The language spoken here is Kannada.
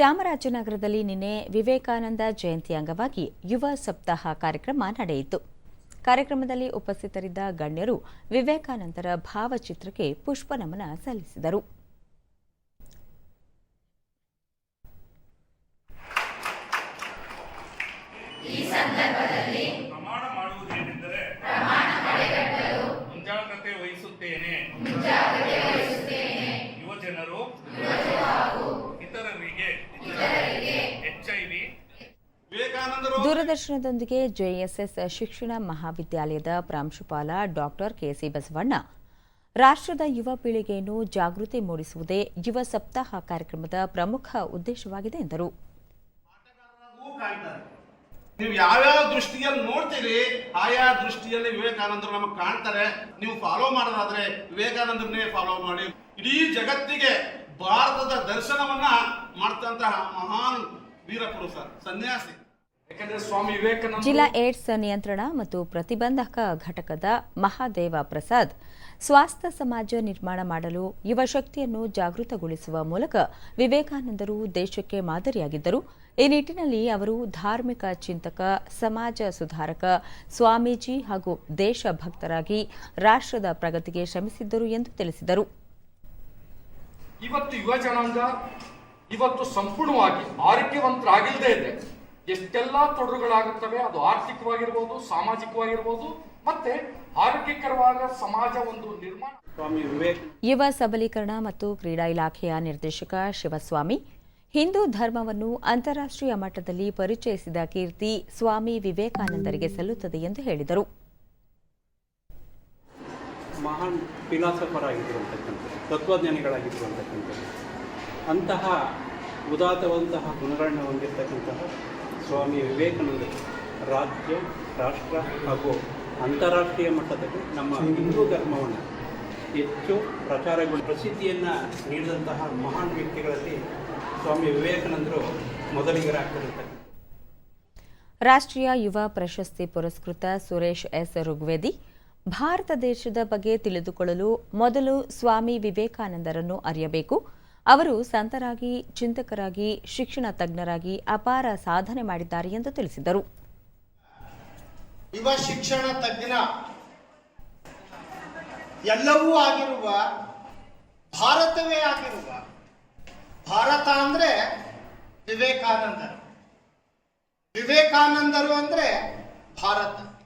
ಚಾಮರಾಜನಗರದಲ್ಲಿ ನಿನ್ನೆ ವಿವೇಕಾನಂದ ಜಯಂತಿ ಅಂಗವಾಗಿ ಯುವ ಸಪ್ತಾಹ ಕಾರ್ಯಕ್ರಮ ನಡೆಯಿತು. ಕಾರ್ಯಕ್ರಮದಲ್ಲಿ ಉಪಸ್ಥಿತರಿದ್ದ ಗಣ್ಯರು ವಿವೇಕಾನಂದರ ಭಾವಚಿತ್ರಕ್ಕೆ ಪುಷ್ಪನಮನ ಸಲ್ಲಿಸಿದರು. ದೂರದರ್ಶನದೊಂದಿಗೆ ಜೆಎಸ್ಎಸ್ ಶಿಕ್ಷಣ ಮಹಾವಿದ್ಯಾಲಯದ ಪ್ರಾಂಶುಪಾಲ ಡಾಕ್ಟರ್ ಕೆಸಿ ಬಸವಣ್ಣ. ರಾಷ್ಟ್ರದ ಯುವ ಪೀಳಿಗೆಯನ್ನು ಜಾಗೃತಿ ಮೂಡಿಸುವುದೇ ಯುವ ಸಪ್ತಾಹ ಕಾರ್ಯಕ್ರಮದ ಪ್ರಮುಖ ಉದ್ದೇಶವಾಗಿದೆ ಎಂದರು. ನೀವು ಯಾವ್ಯಾವ ದೃಷ್ಟಿಯಲ್ಲಿ ನೋಡ್ತೀರಿ ಆಯಾ ದೃಷ್ಟಿಯಲ್ಲಿ ವಿವೇಕಾನಂದರು ನಮಗೆ ಕಾಣ್ತಾರೆ. ನೀವು ಫಾಲೋ ಮಾಡೋದಾದ್ರೆ ವಿವೇಕಾನಂದರನ್ನೇ ಫಾಲೋ ಮಾಡಿ. ಇಡೀ ಜಗತ್ತಿಗೆ ಭಾರತದ ದರ್ಶನವನ್ನ ಮಾಡ್ತಂತಹ ಮಹಾನ್ ವೀರ ಪುರುಷ ಸನ್ಯಾಸಿ. ಜಿಲ್ಲಾ ಏಡ್ಸ್ ನಿಯಂತ್ರಣ ಮತ್ತು ಪ್ರತಿಬಂಧಕ ಘಟಕದ ಮಹಾದೇವ ಪ್ರಸಾದ್ ಸ್ವಾಸ್ಥ್ಯ ಸಮಾಜ ನಿರ್ಮಾಣ ಮಾಡಲು ಯುವ ಶಕ್ತಿಯನ್ನು ಜಾಗೃತಗೊಳಿಸುವ ಮೂಲಕ ವಿವೇಕಾನಂದರು ದೇಶಕ್ಕೆ ಮಾದರಿಯಾಗಿದ್ದರು. ಈ ನಿಟ್ಟಿನಲ್ಲಿ ಅವರು ಧಾರ್ಮಿಕ ಚಿಂತಕ ಸಮಾಜ ಸುಧಾರಕ ಸ್ವಾಮೀಜಿ ಹಾಗೂ ದೇಶಭಕ್ತರಾಗಿ ರಾಷ್ಟ್ರದ ಪ್ರಗತಿಗೆ ಶ್ರಮಿಸಿದ್ದರು ಎಂದು ತಿಳಿಸಿದರು. ಇವತ್ತು ಯುವ ಜನಾಂಗ ಇವತ್ತು ಸಂಪೂರ್ಣವಾಗಿ ಆರೋಗ್ಯವಂತರಾಗಿಲ್ಲದೆ ಇದೆ. ಎಷ್ಟೆಲ್ಲ ತೊಡರುಗಳಾಗುತ್ತವೆ ಅದು ಆರ್ಥಿಕವಾಗಿರ್ಬೋದು ಸಾಮಾಜಿಕವಾಗಿರ್ಬೋದು ಮತ್ತೆ ಆರೋಗ್ಯಕರವಾದ ಸಮಾಜ ಒಂದು ನಿರ್ಮಾಣ. ಸ್ವಾಮಿ ವಿವೇಕ. ಯುವ ಸಬಲೀಕರಣ ಮತ್ತು ಕ್ರೀಡಾ ಇಲಾಖೆಯ ನಿರ್ದೇಶಕ ಶಿವಸ್ವಾಮಿ ಹಿಂದೂ ಧರ್ಮವನ್ನು ಅಂತಾರಾಷ್ಟ್ರೀಯ ಮಟ್ಟದಲ್ಲಿ ಪರಿಚಯಿಸಿದ ಕೀರ್ತಿ ಸ್ವಾಮಿ ವಿವೇಕಾನಂದರಿಗೆ ಸಲ್ಲುತ್ತದೆ ಎಂದು ಹೇಳಿದರು. ಮಹಾನ್ ಫಿಲಾಸಫರ್ ಆಗಿರುವಂತಕ್ಕಂಥ ತತ್ವಜ್ಞಾನಿಗಳಾಗಿರುವಂತಕ್ಕಂಥ ಅಂತಹ ಉದಾತ್ತವಂತಹ ಗುಣಗಳನ್ನು ಹೊಂದಿರತಕ್ಕಂತಹ ಸ್ವಾಮಿ ವಿವೇಕಾನಂದರು ರಾಜ್ಯ, ರಾಷ್ಟ್ರ ಹಾಗೂ ಅಂತಾರಾಷ್ಟ್ರೀಯ ಮಟ್ಟದಲ್ಲಿ ನಮ್ಮ ಹಿಂದೂ ಧರ್ಮವನ್ನು ಹೆಚ್ಚು ಪ್ರಚಾರಗೊಂಡು ಪ್ರಸಿದ್ಧಿಯನ್ನು ನೀಡಿದಂತಹ ಮಹಾನ್ ವ್ಯಕ್ತಿಗಳಲ್ಲಿ ಸ್ವಾಮಿ ವಿವೇಕಾನಂದರು ಮೊದಲಿಗರಾಗ್ತಿರುತ್ತಾರೆ. ರಾಷ್ಟ್ರೀಯ ಯುವ ಪ್ರಶಸ್ತಿ ಪುರಸ್ಕೃತ ಸುರೇಶ್ ಎಸ್ ಋಗ್ವೇದಿ, ಭಾರತ ದೇಶದ ಬಗ್ಗೆ ತಿಳಿದುಕೊಳ್ಳಲು ಮೊದಲು ಸ್ವಾಮಿ ವಿವೇಕಾನಂದರನ್ನು ಅರಿಯಬೇಕು. ಅವರು ಸಂತರಾಗಿ, ಚಿಂತಕರಾಗಿ, ಶಿಕ್ಷಣ ತಜ್ಞರಾಗಿ ಅಪಾರ ಸಾಧನೆ ಮಾಡಿದ್ದಾರೆ ಎಂದು ತಿಳಿಸಿದರು. ಯುವ ಶಿಕ್ಷಣ ತಜ್ಞ ಎಲ್ಲವೂ ಆಗಿರುವ, ಭಾರತವೇ ಆಗಿರುವ, ಭಾರತ ಅಂದ್ರೆ ವಿವೇಕಾನಂದರು. ವಿವೇಕಾನಂದರು ಅಂದ್ರೆ ಭಾರತ.